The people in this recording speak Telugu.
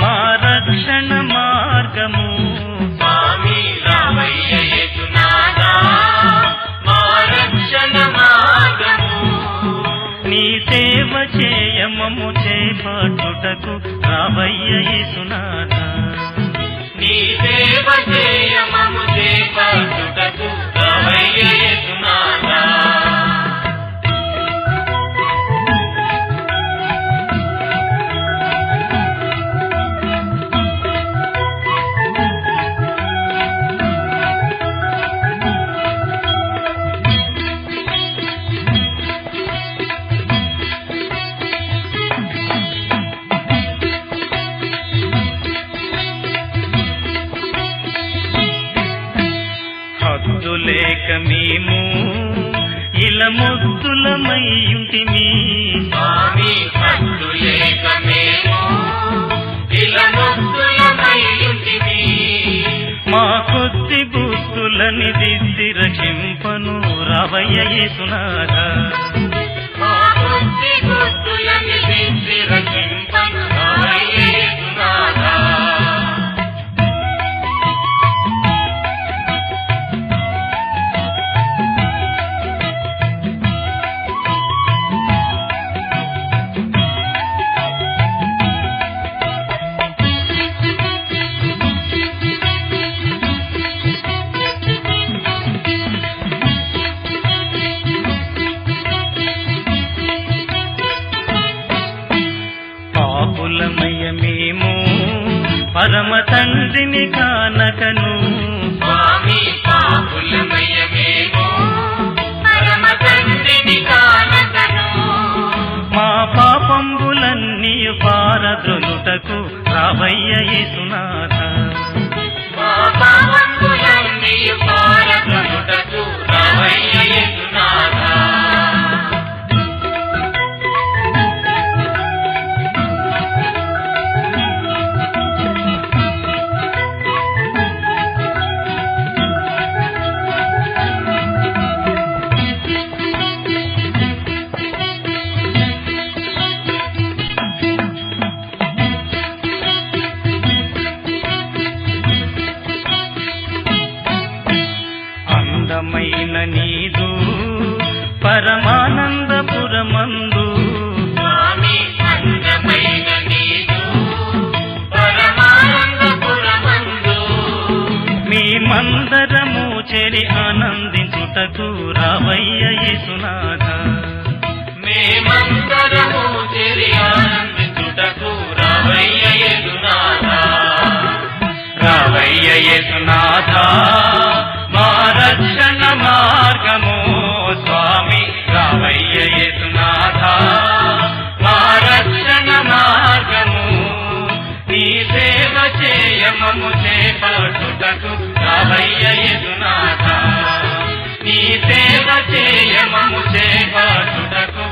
మా రక్షణ మార్గము. స్వామి నీ సేవ చేయమము చేపట్టుటకు రావయ్య యేసునాథ నీ లేక మేము ఇలా ముద్దులమయ్యుంటిమి. స్వామి హద్దు లేక మేము ఇలా ముక్తులమయ్యుంటిమి. మా కొద్ది బుద్ధులని దిద్ది రక్షింపను రావయ్య పరమ తండ్రిని కానకను స్వామి. మా పాపంబులన్నీ పారద్రొలుటకు రావయ్య యేసునాథ పరమానందపురమందు. మీ మందరము చెరి ఆనందించుటకు రావయ్య యేసునాథ. మేమందరము చెరి ఆనందించుటకు చేయమము చేపట్టుటకు రావయ్య యేసునాథ నీ సేవ చేయమము చేపట్టుటకు